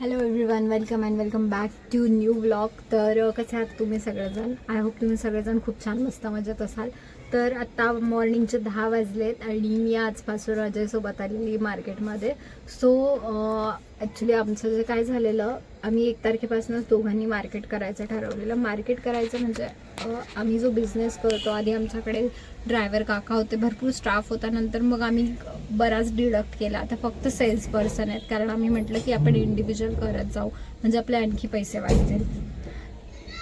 Hello everyone welcome and welcome back to new blog तर कसे आहात तुम्ही सगळेजण? आय होप तुम्ही सगळेजण खूप छान मस्त मजेत असाल. तर आत्ता मॉर्निंगचे दहा वाजलेत आणि मी आजपासून अजयसोबत आलेली मार्केटमध्ये. सो ॲक्च्युली आमचं जे काय झालेलं आम्ही एक तारखेपासूनच दोघांनी मार्केट करायचं ठरवलेलं. मार्केट करायचं म्हणजे आम्ही जो बिझनेस करतो आधी आमच्याकडे ड्रायव्हर काका होते भरपूर स्टाफ होता. नंतर मग आम्ही बराच डिडक्ट केला. आता फक्त सेल्स पर्सन आहेत कारण आम्ही म्हटलं की आपण इंडिव्हिज्युअल करत जाऊ. म्हणजे आपले आणखी पैसे वाढतील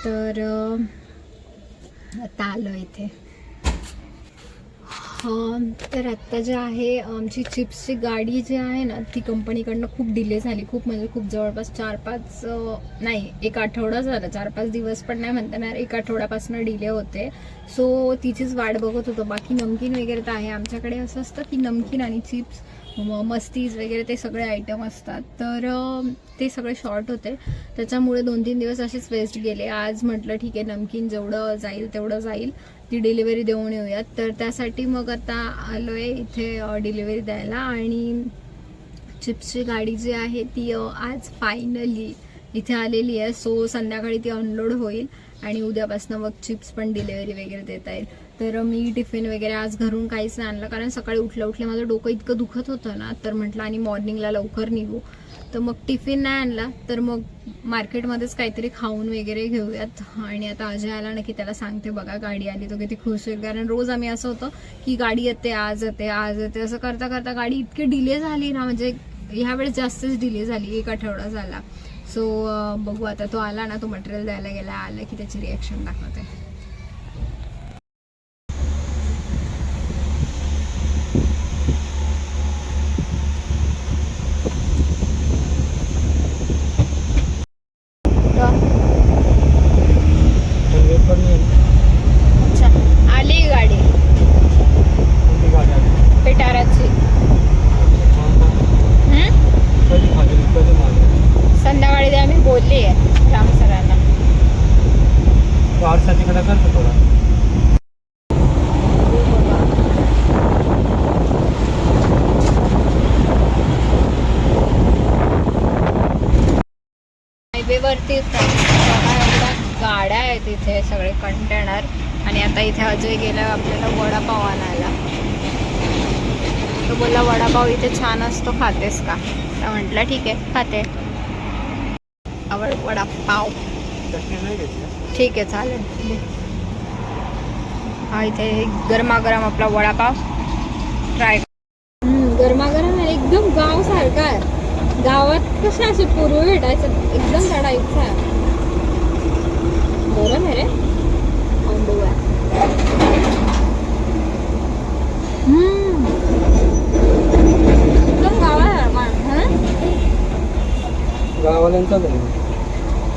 तर आता आलं इथे. तर आत्ता जे आहे आमची चिप्सची गाडी जी आहे ना ती कंपनीकडनं खूप डिले झाली. खूप म्हणजे खूप जवळपास चार पाच नाही एक आठवडा झाला. चार पाच दिवस पण नाही म्हणता येणार एक आठवड्यापासून डिले होते. सो तिचीच वाट बघत होतो. बाकी नमकीन वगैरे तर आहे. आमच्याकडे असं असतं की नमकीन आणि चिप्स मस्तीज वगैरे ते सगळे आयटम असतात. तर ते सगळे शॉर्ट होते. त्याच्यामुळे दोन तीन दिवस असेच वेस्ट गेले. आज म्हटलं ठीक आहे नमकीन जेवढं जाईल तेवढं जाईल. ती डिलिव्हरी देऊन येऊयात. तर त्यासाठी मग आता आलो आहे इथे डिलिव्हरी द्यायला. आणि चिप्सची गाडी जी आहे ती आज फायनली इथे आलेली आहे. सो संध्याकाळी ती अनलोड होईल. आणि उद्यापासून मग चिप्स पण डिलेवरी वगैरे देता येईल. तर मी टिफिन वगैरे आज घरून काहीच नाही आणलं. कारण सकाळी उठल्या उठल्या माझं डोकं इतकं दुखत होतं ना तर म्हटलं आणि मॉर्निंगला लवकर निघू. तर मग टिफिन नाही आणला तर मग मार्केटमध्येच काहीतरी खाऊन वगैरे घेऊयात. आणि आता अजय आला ना की त्याला सांगते बघा गाडी आली तो किती खुश होईल. कारण रोज आम्ही असं होतं की गाडी येते आज येते आज येते. असं करता करता गाडी इतकी डिले झाली ना म्हणजे ह्या वेळेस जास्तच डिले झाली एक आठवडा झाला. सो uh, बघू आता तो आला ना तो मटेरियल द्यायला गेला आला की त्याची रिॲक्शन दाखवते अच्छा आली गाडी पिटाराची संध्याकाळी ते आम्ही बोलली आहे राम सरांना तिकडे करतो थोडा हायवेवरती एवढ्या गाड्या आहेत इथे सगळे कंटेनर. आणि आता इथे अजय गेला आपल्याला वडापाव आणायला. तो बोलला वडापाव इथे छान असतो खातेस का? तर म्हटलं ठीक आहे खाते. आवड वडापाव. ठीक आहे चालेल. हा इथे गरमागरम आपला वडापाव. ट्राय गरमागरम एकदम गाव सारखा आहे. गावात कसं असे पूर्व भेटायचं एकदम चढायचं आहे. रे. एकदम? गावाल्यांचा.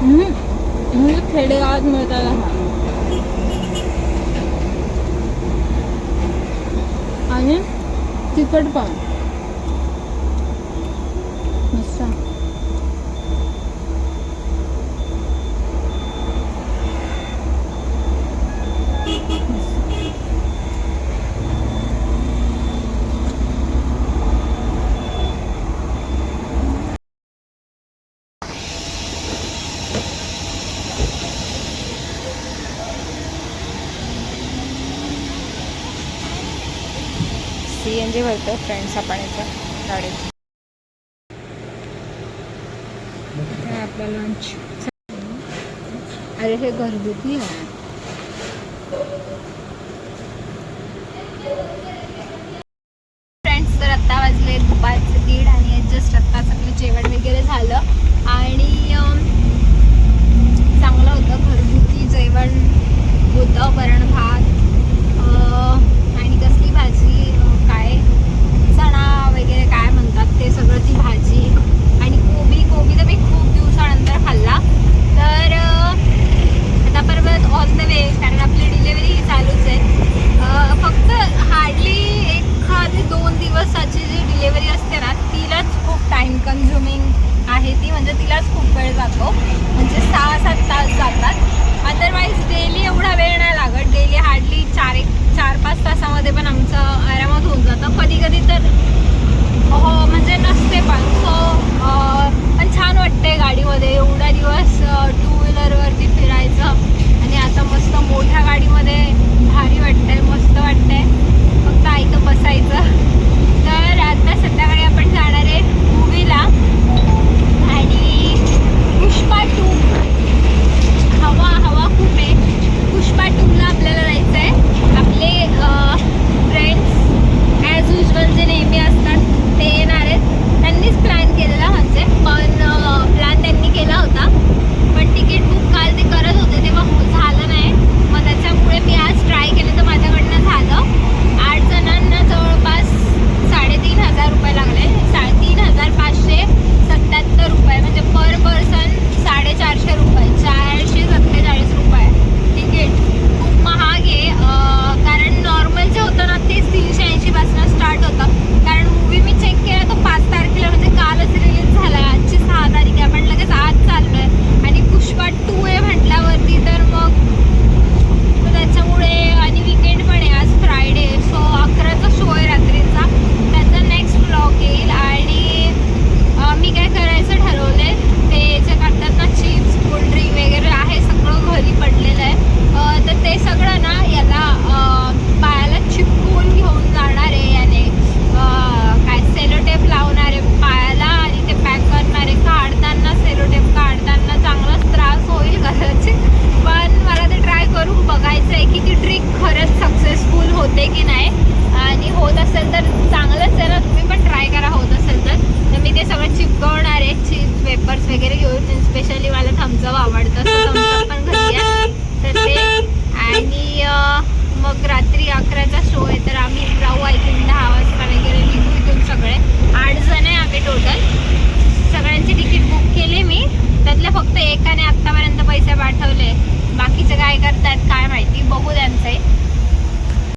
म्हणजे खेडेगावात मिळतात हा. आणि तिखट पण मस्त सी एन जी भरतो फ्रेंड्स आपण इथं गाडीत. आपलं लंच अरे हे घरगुती आहे फ्रेंड्स तर आत्ता वाजले दुपारचे दीड आणि जस्ट आत्ताच आपलं जेवण वगैरे झालं आणि अम, चांगलं होतं घरगुती जेवण होतं वरण भात अं, आणि कसली भाजी अं, काय चणा वगैरे काय म्हणतात ते सगळं ती भाजी आणि कोबी कोबी तर मी खूप दिवसानंतर खाल्ला तर अं, आता परत ऑन द वे कारण आपली डिलिव्हरी चालूच आहे अं, फक्त हार्डली एखादी दोन दिवसाची जी डिलिव्हरी असते ना तिलाच खूप टाइम कन्झ्युमिंग आहे ती म्हणजे तिलाच खूप वेळ जातो. म्हणजे सहा सात तास जातात. अदरवाईज डेली एवढा वेळ नाही लागत. डेली हार्डली चार एक चार पाच तासामध्ये पण आम